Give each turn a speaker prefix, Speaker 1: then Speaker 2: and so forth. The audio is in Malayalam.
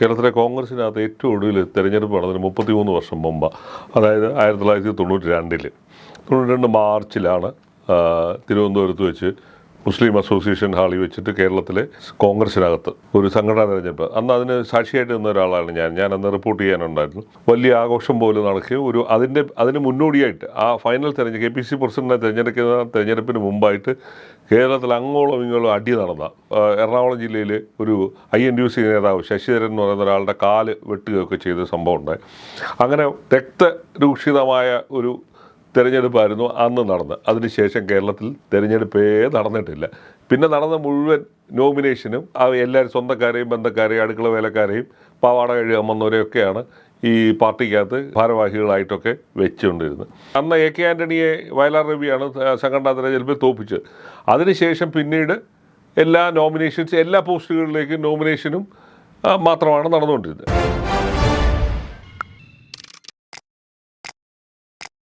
Speaker 1: കേരളത്തിലെ കോൺഗ്രസിനകത്ത് ഏറ്റവും ഒടുവിൽ തെരഞ്ഞെടുപ്പ് നടന്നത് മുപ്പത്തി മൂന്ന് വർഷം മുമ്പ് അതായത് ആയിരത്തി തൊള്ളായിരത്തി തൊണ്ണൂറ്റി രണ്ടിൽ തൊണ്ണൂറ്റി രണ്ട് മാർച്ചിലാണ് തിരുവനന്തപുരത്ത് വെച്ച് മുസ്ലിം അസോസിയേഷൻ ഹാളിൽ വെച്ചിട്ട് കേരളത്തിലെ കോൺഗ്രസിനകത്ത് ഒരു സംഘടന തെരഞ്ഞെടുപ്പ്. അന്ന് അതിന് സാക്ഷിയായിട്ട് നിന്ന ഒരാളാണ് ഞാൻ. ഞാൻ അന്ന് റിപ്പോർട്ട് ചെയ്യാനുണ്ടായിരുന്നു. വലിയ ആഘോഷം പോലും നടക്കുകയും ഒരു അതിന്റെ അതിന് മുന്നോടിയായിട്ട് ആ ഫൈനൽ തെരഞ്ഞെടുപ്പ് കെ പി സി പ്രസിഡന്റിനെ തിരഞ്ഞെടുക്കുന്ന തെരഞ്ഞെടുപ്പിന് മുമ്പായിട്ട് കേരളത്തിൽ അങ്ങോളം ഇങ്ങോളം അടി നടന്ന എറണാകുളം ജില്ലയിൽ ഒരു ഐ എൻ ഡി സി നേതാവ് ശശിധരൻ എന്ന് പറയുന്ന ഒരാളുടെ കാൽ വെട്ടുകയൊക്കെ ചെയ്ത സംഭവം ഉണ്ടായി. അങ്ങനെ രക്തരൂക്ഷിതമായ ഒരു തെരഞ്ഞെടുപ്പായിരുന്നു അന്ന് നടന്നത് അതിനുശേഷം കേരളത്തിൽ തെരഞ്ഞെടുപ്പേ നടന്നിട്ടില്ല. പിന്നെ നടന്ന മുഴുവൻ നോമിനേഷനും എല്ലാവരും സ്വന്തക്കാരെയും ബന്ധക്കാരെയും അടുക്കള വേലക്കാരെയും പാവാട കഴുകാൻ വന്നവരെയൊക്കെയാണ് ഈ പാർട്ടിക്കകത്ത് ഭാരവാഹികളായിട്ടൊക്കെ വെച്ചുകൊണ്ടിരുന്നത്. അന്ന് എ കെ ആന്റണിയെ വയലാർ രവിയാണ് സംഘടനാ തെരഞ്ഞെടുപ്പിൽ തോപ്പിച്ചത്. അതിനുശേഷം പിന്നീട് എല്ലാ നോമിനേഷൻസ് എല്ലാ പോസ്റ്റുകളിലേക്കും നോമിനേഷനും മാത്രമാണ് നടന്നുകൊണ്ടിരുന്നത്.